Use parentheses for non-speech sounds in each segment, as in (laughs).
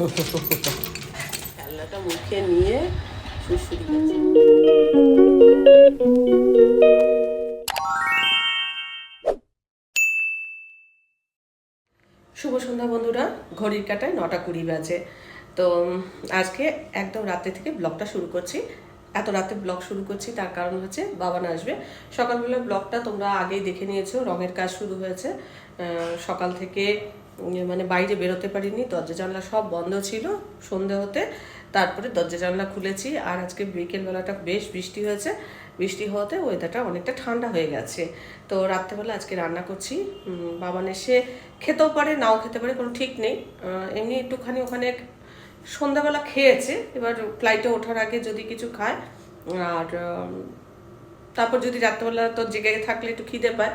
খেলনাটা মুখে নিয়ে শুভ সন্ধ্যা বন্ধুরা, ঘড়ির কাটায় নটা কুড়ি বাজে। তো আজকে একদম রাতে থেকে ব্লগটা শুরু করছি। এত রাতে ব্লগ শুরু করছি, তার কারণ হচ্ছে বাবান আসবে। সকালবেলা ব্লগটা তোমরা আগেই দেখে নিয়েছো, রঙের কাজ শুরু হয়েছে। সকাল থেকে মানে বাইরে বেরোতে পারিনি, দরজা জানলা সব বন্ধ ছিল সন্ধে হতে। তারপরে দরজা জানলা খুলেছি, আর আজকে বিকেলবেলাটা বেশ বৃষ্টি হয়েছে। বৃষ্টি হওয়াতে ওয়েদারটা অনেকটা ঠান্ডা হয়ে গেছে। তো রাত্রেবেলা আজকে রান্না করছি। বাবান এসে খেতেও পারে, নাও খেতে পারে, কোনো ঠিক নেই। এমনি একটুখানি ওখানে সন্ধ্যাবেলা খেয়েছে, এবার ফ্লাইটে ওঠার আগে যদি কিছু খায়, আর তারপর যদি রাত্রেবেলা তো জেগে থাকলে একটু খিদে পায়,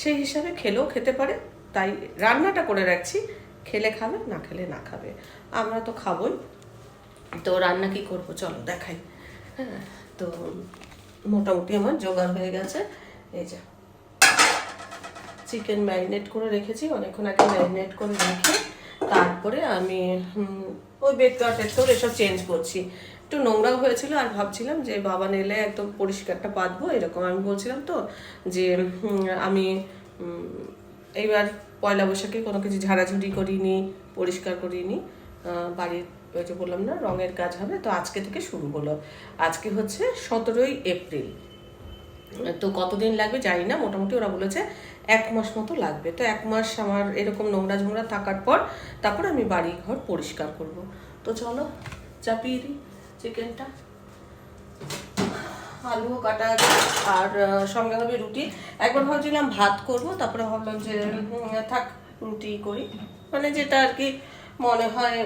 সেই হিসাবে খেলেও খেতে পারে। তাই রান্নাটা করে রাখছি। খেলে খাবে, না খেলে না খাবে। আমরা তো খাবোই। তো রান্না কি করব? চলো দেখাই। হ্যাঁ তো মোটামুটি আমার জোগাড় হয়ে গেছে। এই যে। চিকেন ম্যারিনেট করে রেখেছি। অনেকক্ষণ আগে ম্যারিনেট করে রেখে তারপরে আমি ওই বেডকার টেডকার এসব চেঞ্জ করছি। একটু নোংরা হয়েছিল আর ভাবছিলাম যে বাবা নেলে একদম পরিষ্কারটা পাতবো এরকম আমি বলছিলাম তো যে আমি এইবার পয়লা বৈশাখে কোনো কিছু ঝাড়াঝুড়ি করিনি, পরিষ্কার করিনি। বাড়ির ওই যে বললাম না, রঙের কাজ হবে, তো আজকে থেকে শুরু হলো। আজকে হচ্ছে সতেরোই এপ্রিল। তো কতদিন লাগবে জানি না, মোটামুটি ওরা বলেছে এক মাস মতো লাগবে। তো এক মাস আমার এরকম নোংরা ঝোংরা থাকার পর তারপর আমি বাড়ি ঘর পরিষ্কার করব। তো চলো, চাপিয়ে দিই চিকেনটা আলুও কাটা আর সঙ্গে হবে রুটি। একবার ভাবছিলাম ভাত করব, তারপরে ভাবলাম যে থাক, রুটি করি। মানে যেটা আর কি মনে হয়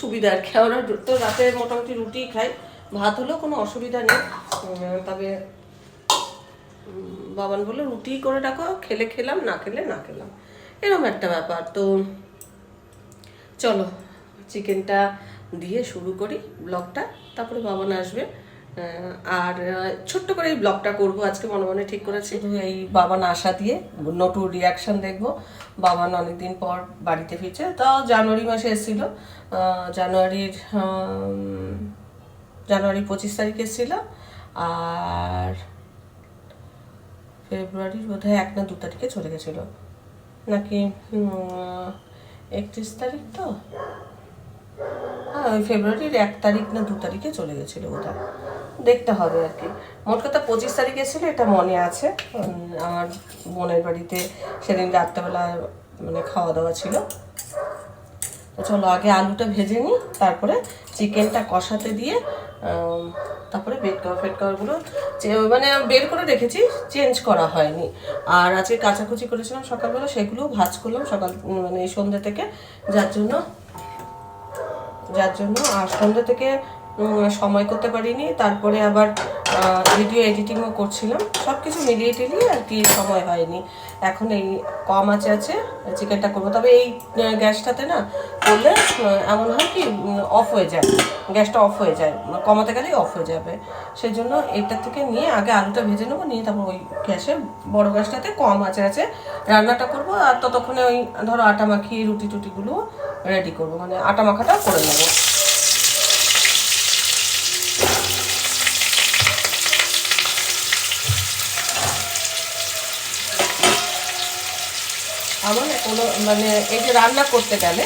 সুবিধা আর কি। আমরা তো রাতে মোটামুটি রুটি খাই। ভাত হলেও কোনো অসুবিধা নেই। তবে বাবান বলল, রুটি করে ডাকো, খেলে খেলাম, না খেলে না খেলাম। এরকম একটা ব্যাপার। তো, চলো, চিকেনটা দিয়ে শুরু করি ব্লগটা। তারপরে বাবান আসবে। আর ছোট্ট করে এই ব্লগটা করব। আজকে মনে মনে ঠিক করেছি। এই বাবান আসা দিয়ে নটু রিয়াকশন দেখব। বাবান অনেকদিন পর বাড়িতে ফিরছে। তাও জানুয়ারি মাসে এসেছিল। জানুয়ারির জানুয়ারি পঁচিশ তারিখে এসেছিল। আর ফেব্রুয়ারির বোধহয় এক না দু তারিখে চলে গেছিল। নাকি একত্রিশ তারিখ তো? হ্যাঁ ওই ফেব্রুয়ারির এক তারিখ না দু তারিখে চলে গেছিল বোধহয়। দেখতে হবে আর কি। মোট কথা পঁচিশ তারিখে ছিল, এটা মনে আছে। আমার বোনের বাড়িতে সেদিন রাত্রেবেলা মানে খাওয়া দাওয়া ছিল চলো, আগে আলুটা ভেজে নিই, তারপরে চিকেনটা কষাতে দিয়ে তারপরে বেড কভার ফেড কভারগুলো মানে বের করে রেখেছি চেঞ্জ করা হয়নি। আর আজকে কাচাকুচি করেছিলাম সকালবেলা, সেগুলোও ভাজ করলাম সকাল মানে সন্ধ্যে থেকে। যার জন্য যার জন্য, আর সন্ধ্যে থেকে সময় করতে পারিনি। তারপরে আবার ভিডিও এডিটিংও করছিলাম। সব কিছু মিলিয়ে টিলিয়ে আর কি সময় হয়নি। এখন এই কম আছে আছে, চিকেনটা করব। তবে এই গ্যাসটাতে না করলে এমন হয় কি অফ হয়ে যায়। গ্যাসটা অফ হয়ে যায়। কমাতে গেলেই অফ হয়ে যাবে। সেই জন্য এটা থেকে নিয়ে আগে আলুটা ভেজে নেব, নিয়ে তারপর ওই গ্যাসে, বড় গ্যাসটাতে কম আছে আছে রান্নাটা করব। আর ততক্ষণে ওই ধরো আটা মাখিয়ে রুটি টুটিগুলো রেডি করব। মানে আটা মাখাটা করে নেব আমার না কোনো মানে এই যে রান্না করতে গেলে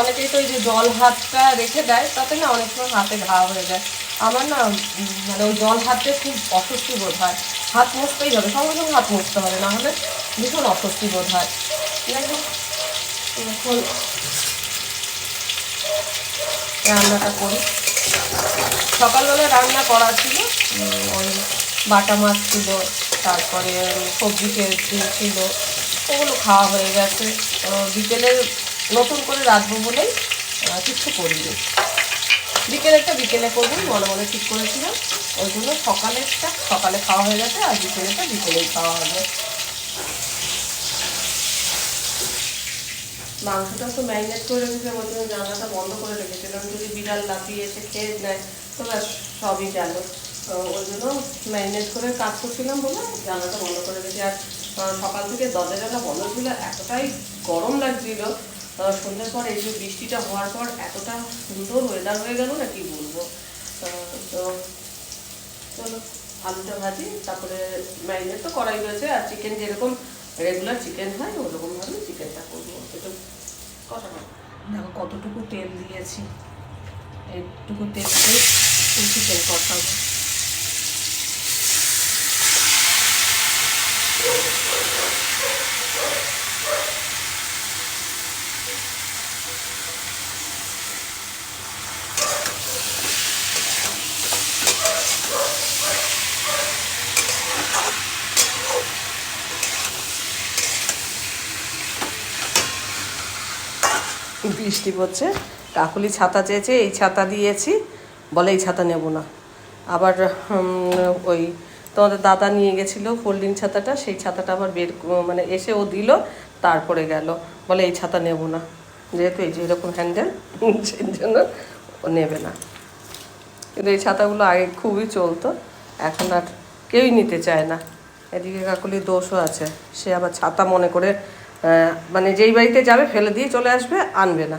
অনেকেই তো এই যে জল হাতটা রেখে দেয়, তাতে না অনেক সময় হাতে ঘা হয়ে যায়। আমার না মানে ওই জল হাতে খুব অস্বস্তি বোধ হয়। হাত মুছতেই হবে, সঙ্গে সঙ্গে হাত মুছতে হবে, না হলে ভীষণ অস্বস্তি বোধ হয়। এখন রান্নাটা করি। সকালবেলা রান্না করা ছিল ওই বাটা মাছ ছিল, তারপরে সবজি ছিল ওগুলো খাওয়া হয়ে গেছে। বিকেলে নতুন করে রাঁধবো বলেই কিচ্ছু করিনি। বিকেলেরটা বিকেলে করব, মনে মনে ঠিক করেছিলাম। ওই জন্য সকালেরটা, সকালে খাওয়া হয়ে গেছে, আর বিকেলেরটা বিকেলেই খাওয়া হবে। মাংসটা তো ম্যারিনেট করে রেখেছে ওই জন্য জানাটা বন্ধ করে রেখেছিলাম। যদি বিড়াল লাফিয়ে এসে খেয়ে নেয়, তো ব্যাস, সবই গেল। ওই জন্য ম্যারিনেট করে কাজ করছিলাম বলে জানাটা বন্ধ করে রেখেছি। আর সকাল থেকে দরজা জানলা বন্ধ ছিল, এতটাই গরম লাগছিল সন্ধ্যের পর এই যে বৃষ্টিটা হওয়ার পর এতটা সুন্দর ওয়েদার হয়ে গেল না, কি বলব? তো চলো, আলুটা ভাজি, তারপরে ম্যারিনেট তো করাই হয়েছে আর চিকেন যেরকম রেগুলার চিকেন হয় ওরকমভাবে চিকেনটা করব। একটু কষা দেখো, কতটুকু তেল দিয়েছি এইটুকু তেল দিয়ে চিকেন কষাবো। বৃষ্টি পড়ছে। কাকুলি ছাতা চেয়েছে, এই ছাতা দিয়েছি, বলে এই ছাতা নেব না। আবার ওই তোমাদের দাদা নিয়ে গেছিল ফোল্ডিং ছাতাটা, সেই ছাতাটা আবার বের মানে এসে ও দিল, তারপরে গেল। বলে এই ছাতা নেব না। যেহেতু এই যে এরকম হ্যান্ডেল সেই জন্য ও নেবে না। কিন্তু এই ছাতাগুলো আগে খুবই চলতো, এখন আর কেউই নিতে চায় না। এদিকে কাকুলির দোষও আছে। সে আবার ছাতা মনে করে মানে যেই বাড়িতে যাবে ফেলে দিয়ে চলে আসবে আনবে না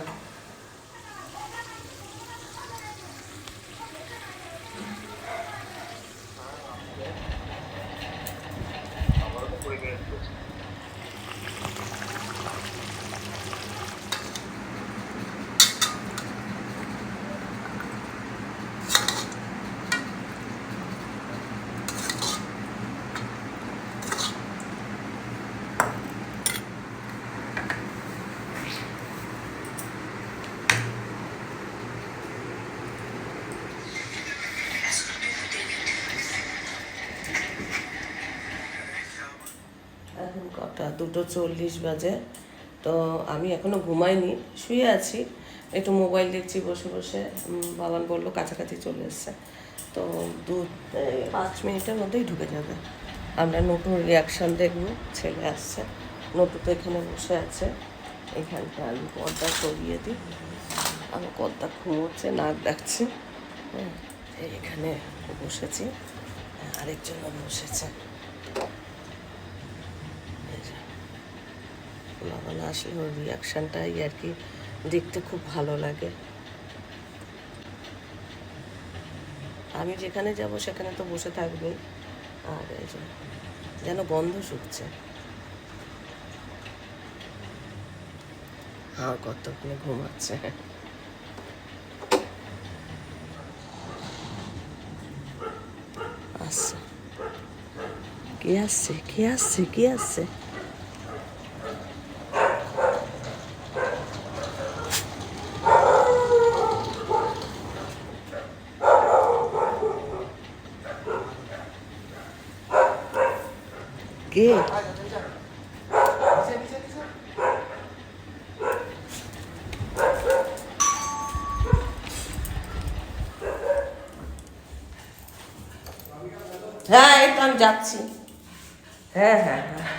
এখন কটা দুটো চল্লিশ বাজে। তো আমি এখনও ঘুমাইনি শুয়ে আছি। একটু মোবাইল দেখছি বসে বসে বাবান বলল কাছাকাছি চলে এসছে। তো দু পাঁচ মিনিটের মধ্যেই ঢুকে যাবে। আমরা নতুন রিয়াকশান দেখব ছেলে আসছে। নটু তো এখানে বসে আছে। এখানটা আমি পর্দা সরিয়ে দিই। আমার পর্দা ঘুমোচ্ছে নাক ডাকছে। হ্যাঁ, এখানে বসেছি। আরেকজনও বসেছে। বাবা না আসলে ওর রিয়াকশানটাই আর কি দেখতে খুব ভালো লাগে। আমি যেখানে যাব সেখানে তো বসে থাকবে আর যেন গন্ধ শুকছে। আর কতক্ষণে ঘুমাচ্ছে। আসছে কে আসছে? কে আসছে? কে আসছে? কে? হ্যাঁ এই তো আমি যাচ্ছি। হ্যাঁ হ্যাঁ হ্যাঁ।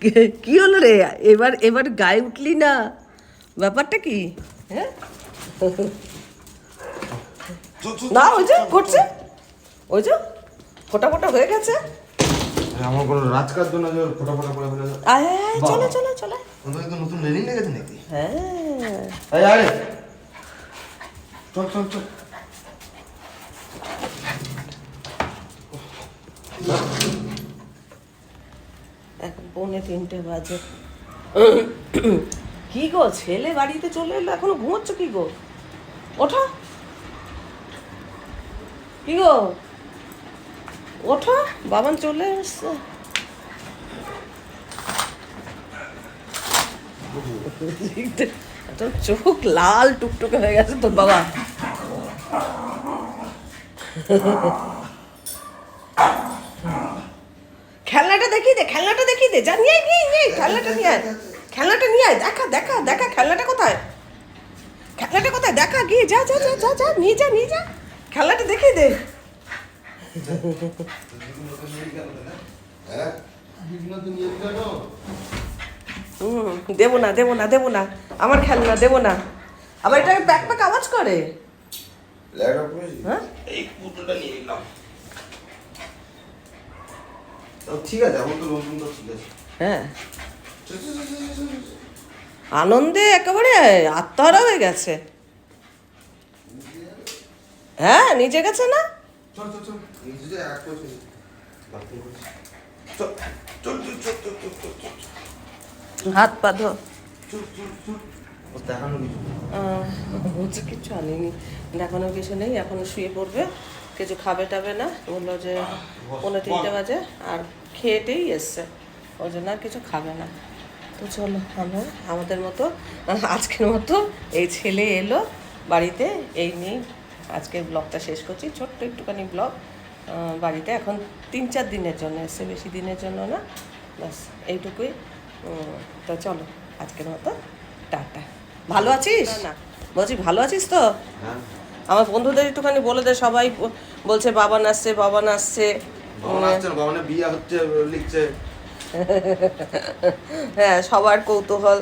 কে- হলো রে? এবার এবার গায়ে উঠলি না? ব্যাপারটা কি? হ্যাঁ? না ওই যে ঘটছে। ওই যে ফোটা ফোটা হয়ে গেছে। আমার কোনো রাজকার্য না যে ফোটা ফোটা করে ফেলে আয়, চলে চলে চলে। তো নতুন লেগেছে নাকি? হ্যাঁ। আরে। চল চল চল। এখন পৌনে তিনটে বাজে। কি গো ছেলে বাড়িতে চলে এলো এখনও ঘুমোচ্ছ কি গো? ওঠো। কি গো? ওঠো, বাবান চলে এসছে তোর চোখ লাল টুকটুকে হয়ে গেছে তোর বাবা। খেলনাটা দেখি দে, খেলনাটা দেখিয়ে দে। যা, নিয়ে নিয়ে নিয়ে খেলনাটা নিয়ে আয়। খেলনাটা নিয়ে আয়, দেখা দেখা দেখা, খেলনাটা কোথায়? খেলনাটা কোথায়? দেখা, গিয়ে যা যা যা যা যা, নিয়ে যা নিয়ে যা। খেলনাটা দেখিয়ে দে হ্যাঁ বিভিন্ন তো নিয়ে দিল না হুম, দেবো না দেবো না দেবো না। আমার খেলনা দেবো না। আবার এটা প্যাক প্যাক আওয়াজ করে। হ্যাঁ? ঠিক আছে তো ঠিক আছে হ্যাঁ। আনন্দে একেবারে আত্মহারা হয়ে গেছে। হ্যাঁ নিজে গেছে না? চল চল চল। নিজে এক করছি বাথরুম করছি। চল চল চল চল চল চল চল হাত পা ধো। চল চল চল। দেখানো কিছু কিছু আনিনি। দেখানো কিছু নেই এখন শুয়ে পড়বে। কিছু খাবে টাবে না। বলল যে পনেরো তিনটে বাজে আর খেয়েটেই এসছে। ওই জন্য আর কিছু খাবে না। তো চলো আমরা আমাদের মতো আজকের মতো এই ছেলে এলো বাড়িতে এই নিয়েই আজকের ব্লগটা শেষ করছি। ছোট্ট একটুখানি ব্লগ বাড়িতে। এখন তিন চার দিনের জন্য এসছে বেশি দিনের জন্য না। ব্যাস এইটুকুই। তো চলো আজকের মতো টাটা। ভালো আছিস? না বলছি ভালো আছিস তো? হ্যাঁ। আমার বন্ধুদের একটুখানি বলে দে সবাই বলছে বাবা নাচছে বাবা নাচছে। আসছে বিয়ে হচ্ছে লিখছে। (laughs) হ্যাঁ সবার কৌতূহল।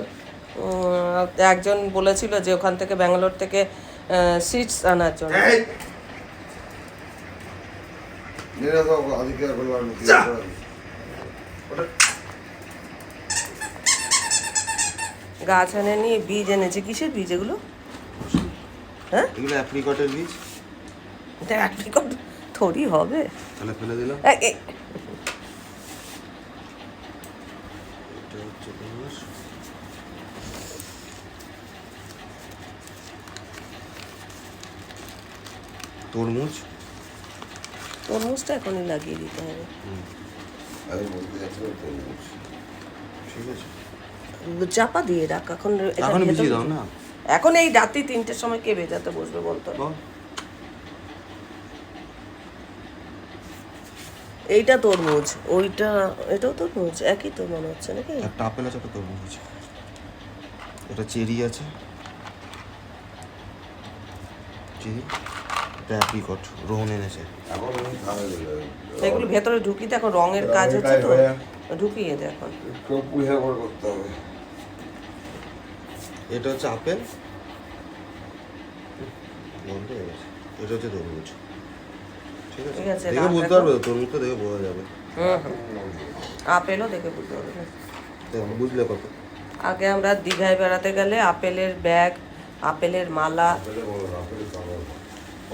একজন বলেছিল যে ওখান থেকে ব্যাঙ্গালোর থেকে সিটস আনার জন্য। গাছ এনে নিয়ে বীজ এনেছে কিসের বীজ এগুলো? হ্যাঁ? এগুলো অ্যাপ্রিকটের বীজ। এটা অ্যাপ্রিকট থরি হবে। তাহলে ফেলে দিলাম। এ- এ- এটা হচ্ছে তরমুজ? তরমুজটা এখনই লাগিয়ে দিতে হবে। আমি বলতে যাচ্ছিলাম তরমুজ। ঠিক আছে। চাপা দিয়ে রাখ এখন এখন ভিজিয়ে দাও না? এখন এই রাত্রি তিনটের সময় কে ভেজাতে বসবে বলতো? বল। এইটা তরমুজ ওইটা এটাও তরমুজ একই তো মনে হচ্ছে নাকি? একটা আপেল আছে একটা তরমুজ আছে। এটা চেরি আছে। চেরি? অ্যাপ্রিকট রোহন এনেছে। এগুলো ভেতরে ঢুকিতে এখন রঙের কাজ হচ্ছে তো। ঢুকিয়ে দে এখন। একটু পুষে করে করতে হবে। এটা হচ্ছে আপেল। এটা হচ্ছে তরমুজ। ঠিক আছে? দেখে বুঝতে। পারবে তো, দেখে বোঝা যাবে। আপেলও দেখে বুঝতে দেখো, বুঝলে কত? আগে আমরা দীঘায় বেড়াতে গেলে আপেলের ব্যাগ আপেলের মালা আপেলে বলো আপেলে খাওয়া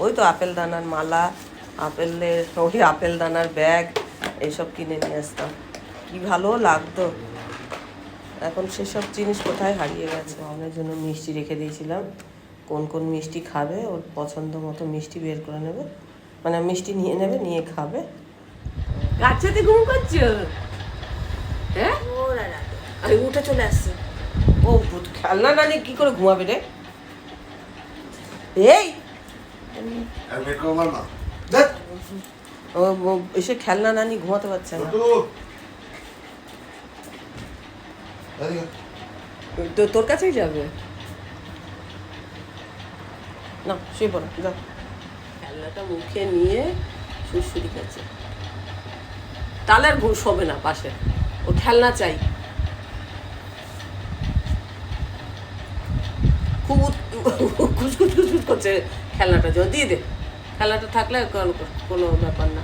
ওই তো আপেল দানার মালা আপেলের ওই আপেল দানার ব্যাগ এইসব কিনে নিয়ে আসতাম। কি ভালো লাগতো। এখন সেসব জিনিস কোথায় হারিয়ে গেছে? আমার জন্য মিষ্টি রেখে দিয়েছিলাম। কোন কোন মিষ্টি খাবে ওর পছন্দ মতো মিষ্টি বের করে নেবে। মানে মিষ্টি নিয়ে নেবে নিয়ে খাবে। গাছাতে ঘুম করছ হ্যাঁ? আরে উঠে চলে আসছে। ও খেলনা না নিয়ে কি করে ঘুমাবে রে? এই! ও এসে খেলনা না নিয়ে ঘুমাতে পারছে না। তো তোর কাছেই যাবে? না শুয়ে পড়ো খেলনাটা মুখে নিয়ে সুরসুরি খাচ্ছে তাহলে আর ঘুম শোবে না পাশে। ও খেলনা চাই। খুব খুশখুশ খুশখুশ করছে। খেলনাটা যদি দে খেলাটা থাকলে কোনো ব্যাপার না।